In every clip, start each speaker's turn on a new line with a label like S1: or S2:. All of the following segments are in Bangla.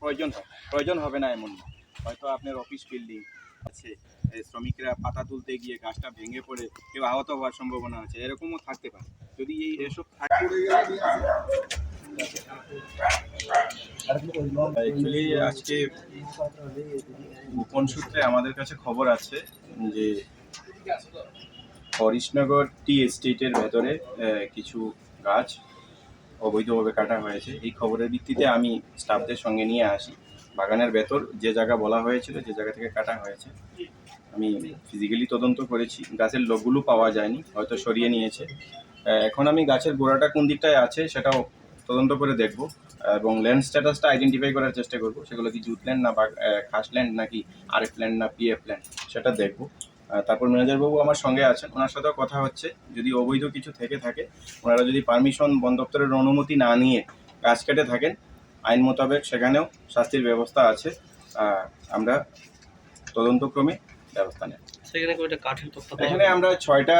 S1: প্রয়োজন হয়, প্রয়োজন হবে না এমন হয়তো আপনার অফিস বিল্ডিং আছে শ্রমিকরা পাতা তুলতে গিয়ে গাছটা ভেঙে পড়ে, কেউ আহত হওয়ার সম্ভাবনা আছে, এরকমও থাকতে পারে। যদি এই এসব থাকে অ্যাকচুয়ালি আজকে গোপন সূত্রে আমাদের কাছে খবর আছে যে হরিশনগর টি এস্টেটের ভেতরে কিছু গাছ অবৈধভাবে কাটা হয়েছে। এই খবরের ভিত্তিতে আমি স্টাফদের সঙ্গে নিয়ে আসি। বাগানের ভেতর যে জায়গা বলা হয়েছিল, যে জায়গা থেকে কাটা হয়েছে, আমি ফিজিক্যালি তদন্ত করেছি। গাছের লোকগুলো পাওয়া যায়নি, হয়তো সরিয়ে নিয়েছে। এখন আমি গাছের গোড়াটা কোন দিকটায় আছে সেটাও তদন্ত করে দেখব এবং ল্যান্ড স্ট্যাটাসটা আইডেন্টিফাই করার চেষ্টা করব। সেগুলো কি জুট ল্যান্ড না বা খাস ল্যান্ড নাকি আরএফ ল্যান্ড না পিএফ ল্যান্ড সেটা দেখব। তারপর ম্যানেজারবাবু আমার সঙ্গে আছেন। ওনার সাথেও কথা হচ্ছে। যদি অবৈধ কিছু থেকে থাকে ওনারা যদি পারমিশন বন দপ্তরের অনুমতি না নিয়ে গাছ কেটে থাকেন আইন মোতাবেক সেখানেও শাস্তির ব্যবস্থা আছে। আমরা তদন্তক্রমে ব্যবস্থা নেব।
S2: সেখানে কয়টা কাঠের তক্তা
S1: এখানে আমরা ছয়টা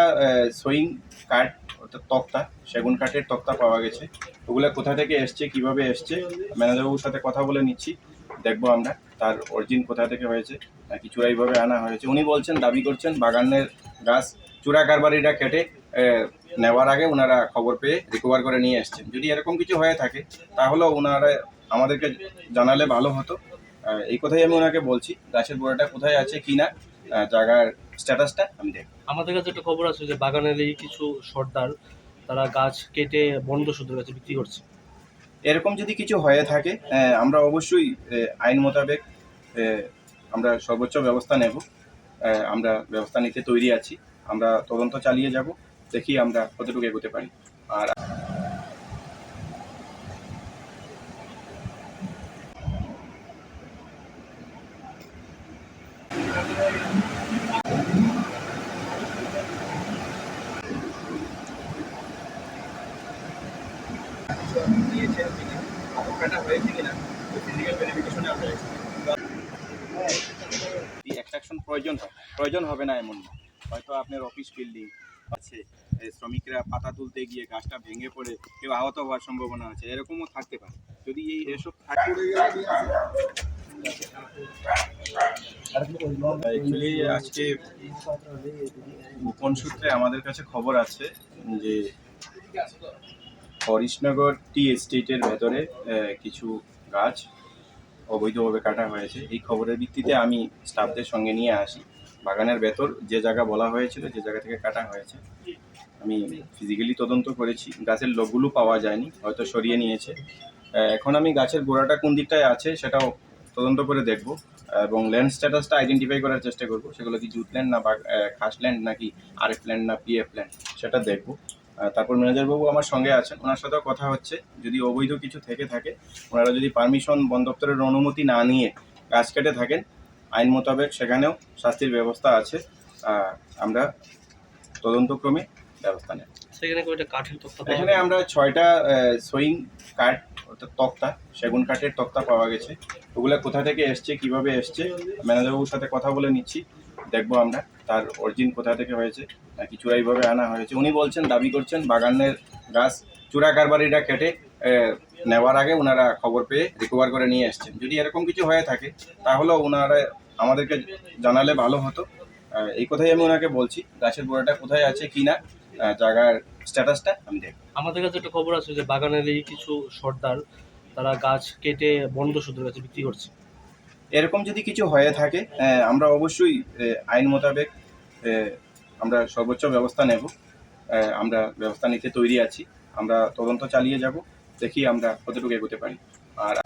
S1: সুইং কাঠ অর্থাৎ তক্তা সেগুন কাঠের তক্তা পাওয়া গেছে। ওগুলা কোথা থেকে এসছে কীভাবে এসছে ম্যানেজারবাবুর সাথে কথা বলে নিচ্ছি দেখব আমরা তার অরিজিন কোথা থেকে হয়েছে। নাকি চূড়াইভাবে আনা হয়েছে। উনি বলছেন দাবি করছেন বাগানের গাছ চূড়া কারবারিরা কেটে নেওয়ার আগে ওনারা খবর পেয়ে রিকভার করে নিয়ে এসছেন। যদি এরকম কিছু হয়ে থাকে তাহলেও ওনারা আমাদেরকে জানালে ভালো হতো। এই কথাই আমি ওনাকে বলছি গাছের গোড়াটা কোথায় আছে কি না জায়গার স্ট্যাটাসটা আমি দেখব।
S2: আমাদের কাছে একটা খবর আছে যে বাগানের এই কিছু সর্দার তারা গাছ কেটে বন্ধ সুদের কাছে বিক্রি করছে।
S1: এরকম যদি কিছু হয়ে থাকে আমরা অবশ্যই আইন মোতাবেক আমরা সর্বোচ্চ ব্যবস্থা নেব। আমরা ব্যবস্থা নিতে তৈরি আছি। আমরা তদন্ত চালিয়ে যাব। দেখি আমরা কতটুকু এগোতে পারি। আর কিনা হয়েছে কিনা? ফিজিক্যাল ভেরিফিকেশনে এসেছি প্রয়োজন হয়, প্রয়োজন হবে না এমন না। হয়তো আপনার অফিস বিল্ডিং আছে শ্রমিকরা পাতা তুলতে গিয়ে গাছটা ভেঙে পড়ে, কেউ আহত হওয়ার সম্ভাবনা আছে, এরকমও থাকতে পারে। যদি এই এসব থাকে আজকে গোপন সূত্রে আমাদের কাছে খবর আছে যে হরিশনগর টি এস্টেটের ভেতরে কিছু গাছ অবৈধভাবে কাটা হয়েছে। এই খবরের ভিত্তিতে আমি স্টাফদের সঙ্গে নিয়ে আসি। বাগানের ভেতর যে জায়গা বলা হয়েছিল, যে জায়গা থেকে কাটা হয়েছে, আমি ফিজিক্যালি তদন্ত করেছি। গাছের লোকগুলো পাওয়া যায়নি, হয়তো সরিয়ে নিয়েছে। এখন আমি গাছের গোড়াটা কোন দিকটায় আছে সেটাও তদন্ত করে দেখব এবং ল্যান্ড স্ট্যাটাসটা আইডেন্টিফাই করার চেষ্টা করব। সেগুলো কি জুট ল্যান্ড না বা খাস ল্যান্ড নাকি আরএফ ল্যান্ড না পিএফ ল্যান্ড সেটা দেখব। তারপর ম্যানেজারবাবু আমার সঙ্গে আছেন। ওনার সাথেও কথা হচ্ছে। যদি অবৈধ কিছু থেকে থাকে ওনারা যদি পারমিশন বন দপ্তরের অনুমতি না নিয়ে গাছ কেটে থাকেন আইন মোতাবেক সেখানেও শাস্তির ব্যবস্থা আছে। আমরা তদন্তক্রমে ব্যবস্থা নেব।
S2: সেখানে কয়টা কাঠের তক্তা
S1: এখানে আমরা ছয়টা সুইং কাঠ অর্থাৎ তক্তা সেগুন কাঠের তক্তা পাওয়া গেছে। ওগুলো কোথা থেকে এসছে কীভাবে এসছে ম্যানেজারবাবুর সাথে কথা বলে নিচ্ছি। দেখব আমরা, তার অরিজিন কোথা থেকে হয়েছে, নাকি চূড়াইভাবে আনা হয়েছে। উনি বলছেন, দাবি করছেন, বাগানের গাছ চূড়া কারবারিরা কেটে নেওয়ার আগে ওনারা খবর পেয়ে রিকভার করে নিয়ে এসছেন। যদি এরকম কিছু হয়ে থাকে তাহলেও ওনারা আমাদেরকে জানালে ভালো হতো। এই কথাই আমি ওনাকে বলছি, গাছের গোড়াটা কোথায় আছে, কি না জায়গার স্ট্যাটাসটা আমি দেখব।
S2: আমাদের কাছে একটা খবর আছে যে, বাগানের এই কিছু সর্দার, তারা গাছ কেটে বন্ধ সুদের কাছে বিক্রি করছে।
S1: এরকম যদি কিছু হয়ে থাকে আমরা অবশ্যই আইন মোতাবেক আমরা সর্বোচ্চ ব্যবস্থা নেব। আমরা ব্যবস্থা নিতে তৈরি আছি। আমরা তদন্ত চালিয়ে যাব। দেখি আমরা কতটুকু এগোতে পারি। আর